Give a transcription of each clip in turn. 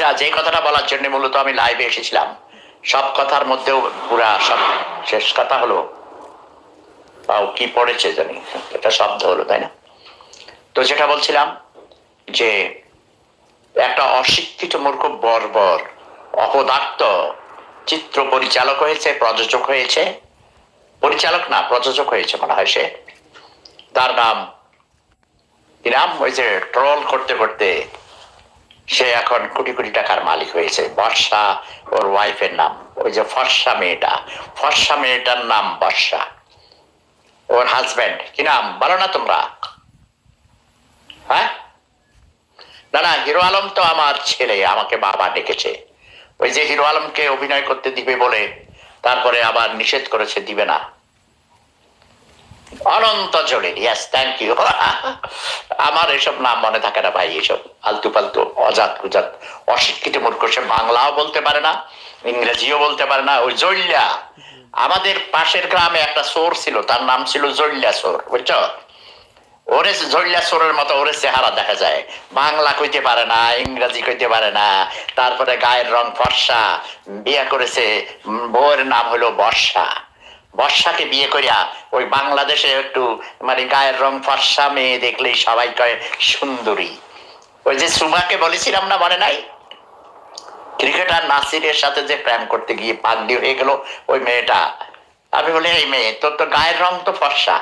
আচ্ছা যে কথাটা বলার জন্য মূলত আমি লাইভে এসেছিলাম। সব কথার মধ্যেও পুরা সব শেষ কথা হলো বাউ কি পড়েছে জানি, এটা শব্দ হলো, তাই না? তো যেটা বলছিলাম যে একটা অশিক্ষিত মূর্খ বর্বর, অপদার্থ চিত্র পরিচালক হয়েছে, প্রযোজক হয়েছে, পরিচালক না, প্রযোজক হয়েছে মনে হয় সে। তার নাম, কি নাম? ওই যে ট্রল করতে করতে সে এখন কোটি কোটি টাকার মালিক হয়েছে। বর্ষা, ওর ওয়াইফের নাম। ওই যে ফর্সা মেয়েটা। ফর্সা মেয়েটার নাম বর্ষা। ওর হাজব্যান্ড কি নাম? বলো না তোমরা। হ্যাঁ? না না, হিরো আলম তো আমার ছেলে, আমাকে বাবা ডেকেছে। ওই যে হিরো আলমকে অভিনয় করতে দিবে বলে, তারপরে আবার নিষেধ করেছে, দিবে না। Ananta Jalil yes thank you আমার এসব নাম মনে থাকে না ভাই, এসব আলতু পালতু অজাত কুজাত অশিক্ষিত মূর্খ। সে বাংলাও বলতে পারে না, ইংরেজিও বলতে পারে না। ওই জৈল্যা আমাদের পাশের গ্রামে একটা সোর ছিল, তার নাম ছিল জৈল্যা সোর বুঝছ? ওরে জৈল্যা সোরের মতো ওরে চেহারা দেখা যায়। বাংলা কইতে পারে না, ইংরেজি কইতে পারে না। তারপরে গায়ের রং ফর্সা, বিয়ে করেছে বউয়ের নাম হলো বর্ষা। বর্ষাকে বিয়ে করিয়া ওই বাংলাদেশে একটু মানে গায়ের রং ফর্সা মেয়ে দেখলেই সবাই কয় সুন্দরী। ওই যে সুমাকে বলেছিলাম না মনে নাই? ক্রিকেটার নাসিরের সাথে যে প্রেম করতে গিয়ে পাগলি হয়ে গেল ওই মেয়েটা। আমি বলি, এই মেয়ে, তোর তো গায়ের রং তো ফর্সা।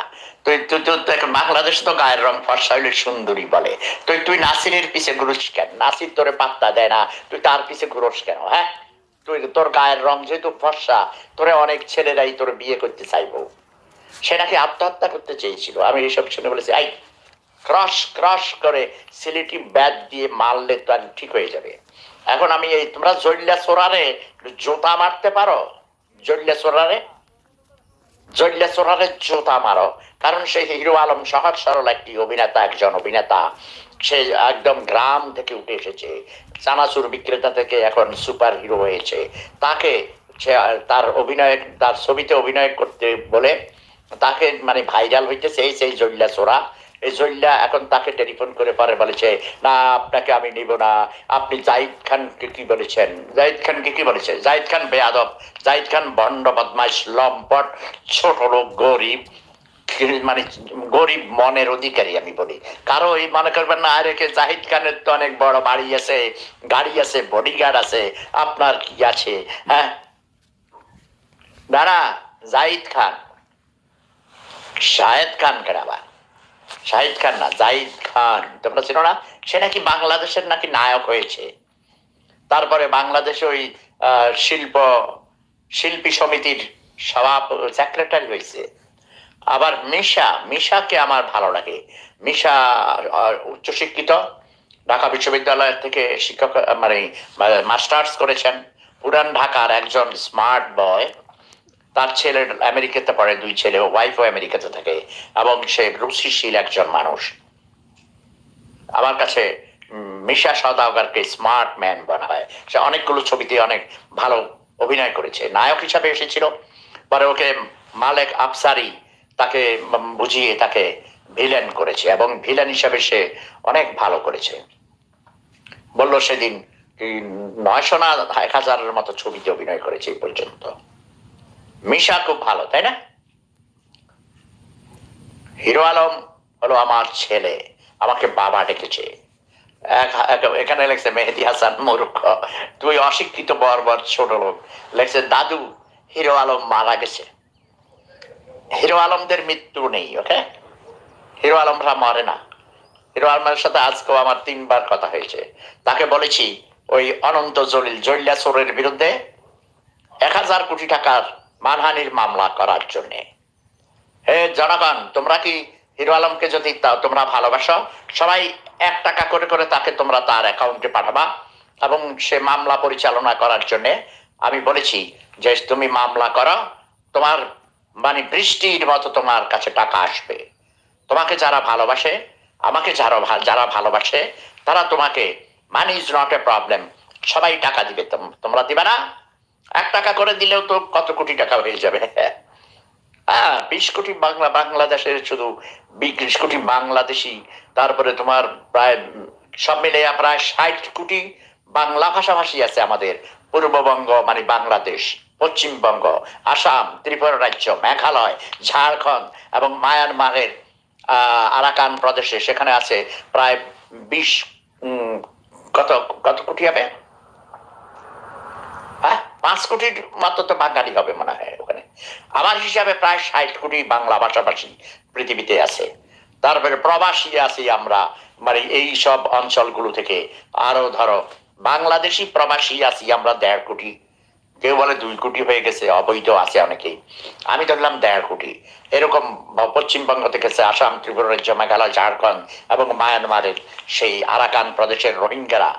তুই তুই তুই তো এখন বাংলাদেশ তো গায়ের রং ফর্সা হইলে সুন্দরী বলে। তুই তুই নাসিরের পিছে ঘুরুস কেন? নাসির তোরে পাত্তা দেয় না। তুই তার পিছে ঘুরোস কেন হ্যাঁ? তুই তোর গায়ের রং যেহেতু ফর্সা, তোরে অনেক ছেলেরাই তোর বিয়ে করতে চাইব। সে নাকি আত্মহত্যা করতে চেয়েছিল। আমি এইসব শুনে বলেছি আই ক্রস ক্রস করে সিলেটি ব্যাট দিয়ে মারলে তো আর ঠিক হয়ে যাবে। এখন আমি এই, তোমরা জল্লা সোরারে জোতা মারতে পারো? জল্লা সোরারে? জল্লা সোরারে জোতা মারো। কারণ সে হিরো আলম সহজ সরল একটি অভিনেতা, একজন অভিনেতা। সে একদম গ্রাম থেকে উঠে এসেছে। চানাচুর বিক্রেতা থেকে এখন সুপার হিরো হয়েছে। তাকে সে তার অভিনয়, তার ছবিতে অভিনয় করতে বলে তাকে মানে ভাইরাল হইতেছে এই সেই জল্লা সোরা। এই জল্লা এখন তাকে টেলিফোন করে পরে বলেছে, না, আপনাকে আমি নিব না। আপনি জাহিদ খানকে কি বলেছেন? জাহিদ খানকে কি বলেছে? জাহিদ খান বেয়াদব। জাহিদ খান বন্ড বদমাইশ লম্পট, ছোট লোক, গরিব। মানে গরিব মনের অধিকারী আমি বলি। কারও এই মনে করবেন না, আরে কে জাহিদ খানের তো অনেক বড় বাড়ি আছে, গাড়ি আছে বডিগার্ড আছে, আপনার কি আছে? হ্যাঁ? দাঁড়া, জাহিদ খান। শাহেদ খান কেডাবা শাহিদ খান না, জাহিদ খান। তোমরা ছিল না? সে নাকি বাংলাদেশের নাকি নায়ক হয়েছে। তারপরে বাংলাদেশে ওই শিল্প, শিল্পী সমিতির সভা সেক্রেটারি হয়েছে। আবার মিশা, মিশাকে আমার ভালো লাগে। মিশা উচ্চশিক্ষিত, ঢাকা বিশ্ববিদ্যালয় থেকে শিক্ষক মানে মাস্টার্স করেছেন। পুরান ঢাকার একজন স্মার্ট বয়। তার ছেলে আমেরিকাতে পড়ে, দুই ছেলে, ওয়াইফও আমেরিকাতে থাকে এবং সে রুচিশীল একজন মানুষ। আমার কাছে মিশা সদাগরকে স্মার্ট ম্যান বলা হয়। সে অনেকগুলো ছবিতে অনেক ভালো অভিনয় করেছে। নায়ক হিসাবে এসেছিল। পরে ওকে মালেক আফসারি তাকে বুঝিয়ে তাকে ভিলেন করেছে এবং ভিলেন হিসাবে সে অনেক ভালো করেছে। বলল সেদিন নয়শো না এক হাজারের মতো ছবিতে অভিনয় করেছে এই পর্যন্ত। মিশা খুব ভালো, তাই না? হিরো আলম হলো আমার ছেলে, আমাকে বাবা ডেকেছে। এখানে লেখছে, মেহেদি হাসান মূর্খ, তুই অশিক্ষিত বর বর্বর ছোট লোক। লেখছে, দাদু, হিরো আলম মারা গেছে। হিরো আলমদের মৃত্যু নেই ওকে হিরো আলমরা মরে না। হিরো আলমের সাথে আজকেও আমার তিনবার কথা হয়েছে। তাকে বলেছি, ওই অনন্ত জলিল জল্লা চোরের বিরুদ্ধে এক হাজার কোটি টাকার মানহানির মামলা করার জন্য। হে জনগণ, তোমরা কি হিরো আলমকে যদি তোমরা ভালোবাসো, সবাই এক টাকা করে করে তাকে তোমরা তার অ্যাকাউন্টে পাঠাবা এবং সে মামলা পরিচালনা করার জন্য আমি বলেছি যে তুমি মামলা করো, তোমার মানে বৃষ্টির মতো তোমার কাছে টাকা আসবে। তোমাকে যারা ভালোবাসে, আমাকে যারা যারা ভালোবাসে, তারা তোমাকে money is not a problem সবাই টাকা দিবে। তোম- তোমরা দিবে না। এক টাকা করে দিলেও তো কত কোটি টাকা হয়ে যাবে। হ্যাঁ বিশ কোটি বাংলা বাংলাদেশের শুধু বিশ কোটি বাংলাদেশি, তারপরে তোমার প্রায় সব মিলে প্রায় ষাট কোটি বাংলা ভাষাভাষী আছে আমাদের। পূর্ববঙ্গ মানে বাংলাদেশ। পশ্চিমবঙ্গ আসাম, ত্রিপুরা রাজ্য, মেঘালয়, ঝাড়খণ্ড এবং মায়ানমারের আরাকান প্রদেশে। সেখানে আছে প্রায় বিশ কত কত কোটি হবে? হ্যাঁ পাঁচ কোটির মতো তো বাঙালি হবে মনে হয় ওখানে। আমার হিসাবে প্রায় ষাট কোটি বাংলা ভাষাভাষী পৃথিবীতে আছে। তারপরে প্রবাসী আছি আমরা মানে এই সব অঞ্চলগুলো থেকে। আরও ধরো, বাংলাদেশি প্রবাসী আছি আমরা দেড় কোটি কেউ বলে দুই কোটি হয়ে গেছে, অবৈধ আছে অনেকেই। আমি ধরলাম দেড় কোটি। এরকম পশ্চিমবঙ্গ থেকে আসাম, ত্রিপুরা রাজ্য, মেঘালয়, ঝাড়খণ্ড এবং মায়ানমারের সেই আরাকান প্রদেশের রোহিঙ্গারা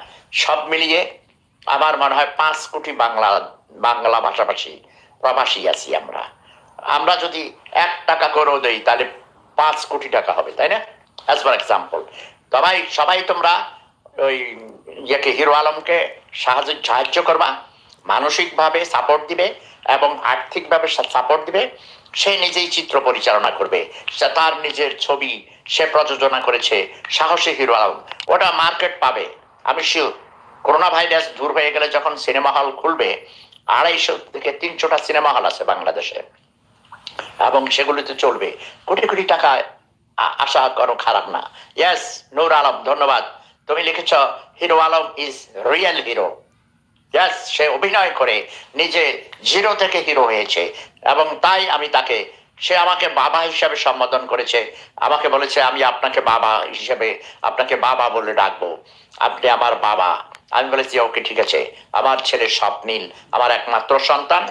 সব মিলিয়ে আমার মনে হয় পাঁচ কোটি বাংলা বাংলা ভাষাভাষী প্রবাসী আছি আমরা। আমরা যদি এক টাকা করেও দেই, তাহলে পাঁচ কোটি টাকা হবে, তাই না? অ্যাজ ফর এক্সাম্পল সবাই সবাই তোমরা ওই ইয়েকে, হিরো আলমকে সাহায্য সাহায্য করবা। মানসিকভাবে সাপোর্ট দিবে এবং আর্থিকভাবে সাপোর্ট দিবে। সে নিজেই চিত্র পরিচালনা করবে। তার নিজের ছবি সে প্রযোজনা করেছে, সাহসী হিরো আলম। ওটা মার্কেট পাবে। আমি শিওর করোনা ভাইরাস দূর হয়ে গেলে যখন সিনেমা হল খুলবে, আড়াইশো থেকে তিনশোটা সিনেমা হল আছে বাংলাদেশে। এবং সেগুলিতে চলবে। কোটি কোটি টাকা আশা করো খারাপ না। ইয়েস নূর আলম, ধন্যবাদ। তুমি লিখেছ, hero Alam is real hero yes সে অভিনয় করে নিজে জিরো থেকে হিরো হয়েছে। এবং তাই আমি তাকে, সে আমাকে বাবা হিসাবে সম্বোধন করেছে। আমাকে বলেছে, আমি আপনাকে বাবা হিসেবে, আপনাকে বাবা বলে ডাকবো। আপনি আমার বাবা। আমি বলেছি, ওকে, ঠিক আছে। আমার ছেলে স্বপ্নীল, আমার একমাত্র সন্তান।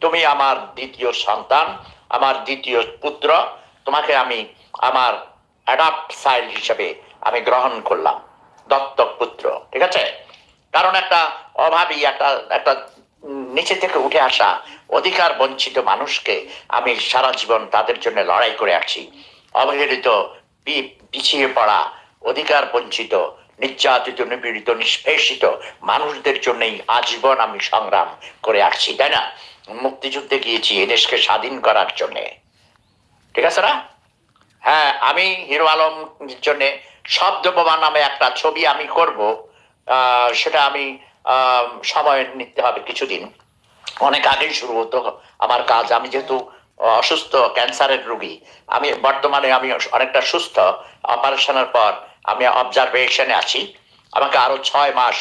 তুমি আমার দ্বিতীয় সন্তান, আমার দ্বিতীয় পুত্র। তোমাকে আমি আমার অ্যাডাপ্ট চাইল্ড হিসেবে আমি গ্রহণ করলাম। দত্তক পুত্র, ঠিক আছে? কারণ একটা অভাবী, একটা একটা নিচে থেকে উঠে আসা অধিকার বঞ্চিত মানুষকে আমি সারা জীবন তাদের জন্য লড়াই করে আসছি। অবহেলিত পিছিয়ে পড়া, অধিকার বঞ্চিত, নির্যাতিত, নিপীড়িত, নিষ্পেষিত মানুষদের জন্যই আজীবন আমি সংগ্রাম করে আসছি, তাই না? মুক্তিযুদ্ধে গিয়েছি এদেশকে স্বাধীন করার জন্যে। ঠিক আছে না? হ্যাঁ আমি হিরো আলম জন্যে শব্দ বোমা নামে একটা ছবি আমি করব। সেটা আমি সময় নিতে হবে কিছুদিন। অনেক আগেই শুরু হতো আমার কাজ। আমি যেহেতু অসুস্থ, ক্যান্সারের রোগী, আমি বর্তমানে আমি অনেকটা সুস্থ। অপারেশনের পর আমি অবজারভেশনে আছি। আমাকে আরও ছয় মাস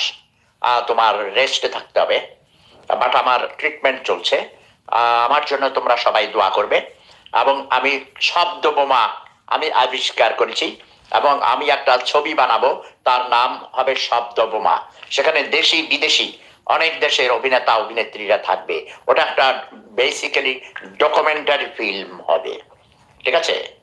তোমার রেস্টে থাকতে হবে। বাট আমার ট্রিটমেন্ট চলছে। আমার জন্য তোমরা সবাই দোয়া করবে। এবং আমি শব্দ বোমা আমি আবিষ্কার করেছি। এবং আমি একটা ছবি বানাবো, তার নাম হবে শব্দ বোমা সেখানে দেশি, বিদেশি, অনেক দেশের অভিনেতা, অভিনেত্রীরা থাকবে। ওটা একটা বেসিক্যালি ডকুমেন্টারি ফিল্ম হবে। ঠিক আছে?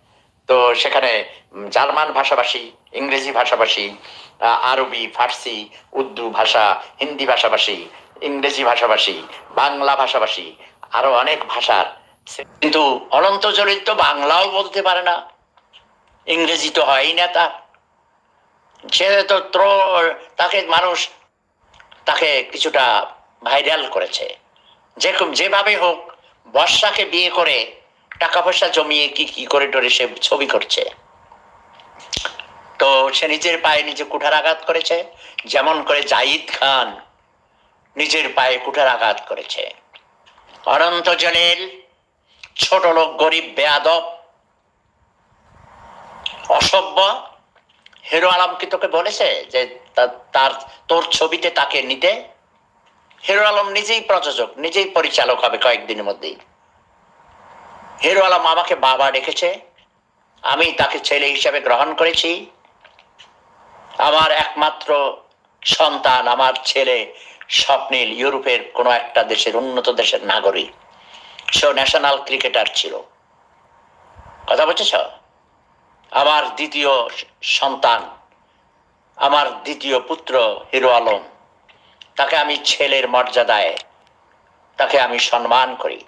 তো সেখানে জার্মান ভাষাভাষী, ইংরেজি ভাষাভাষী আরবি, ফার্সি, উর্দু ভাষা, হিন্দি ভাষাভাষী, ইংরেজি ভাষাভাষী, বাংলা ভাষাভাষী, আরও অনেক ভাষার। কিন্তু অনন্ত জলিল তো বাংলাও বলতে পারে না। ইংরেজি তো হয়ই না তার সে তো তাকে মানুষ, তাকে কিছুটা ভাইরাল করেছে। যে যেভাবে হোক, বর্ষাকে বিয়ে করে টাকা পয়সা জমিয়ে কি কি করে টরে সে ছবি করছে। তো সে নিজের পায়ে নিজে কুঠার আঘাত করেছে। যেমন করে জাহিদ খান নিজের পায়ে কুঠার আঘাত করেছে। অনন্ত জলিল, ছোট লোক, গরিব, বেয়াদব অসভ্য হিরো আলম কি তোকে বলেছে যে তার, তোর ছবিতে তাকে নিতে? হিরো আলম নিজেই প্রযোজক, নিজেই পরিচালক হবে কয়েকদিনের মধ্যেই। হিরো আলম আমাকে বাবা ডেকেছে আমি তাকে ছেলে হিসেবে গ্রহণ করেছি। আমার একমাত্র সন্তান, আমার ছেলে স্বপ্নীল, ইউরোপের কোনো একটা দেশের উন্নত দেশের নাগরিক। সেও ন্যাশনাল ক্রিকেটার ছিল। কথা বলছেছ আমার দ্বিতীয় সন্তান, আমার দ্বিতীয় পুত্র হিরো আলম। তাকে আমি ছেলের মর্যাদায়, তাকে আমি সম্মান করি।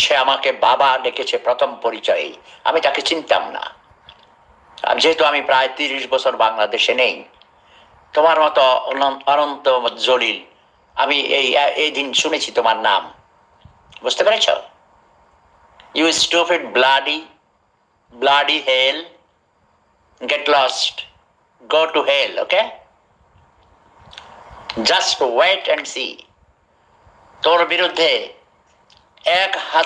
সে আমাকে বাবা ডেকেছে প্রথম পরিচয়ে আমি তাকে চিনতাম না। যেহেতু আমি প্রায় তিরিশ বছর বাংলাদেশে নেই, তোমার মতো অনন্ত অনন্ত জলিল, আমি এই এই দিন শুনেছি তোমার নাম। বুঝতে পেরেছ? You stupid bloody bloody hell get lost go to hell okay just wait and see তোর বিরুদ্ধে এক হাজার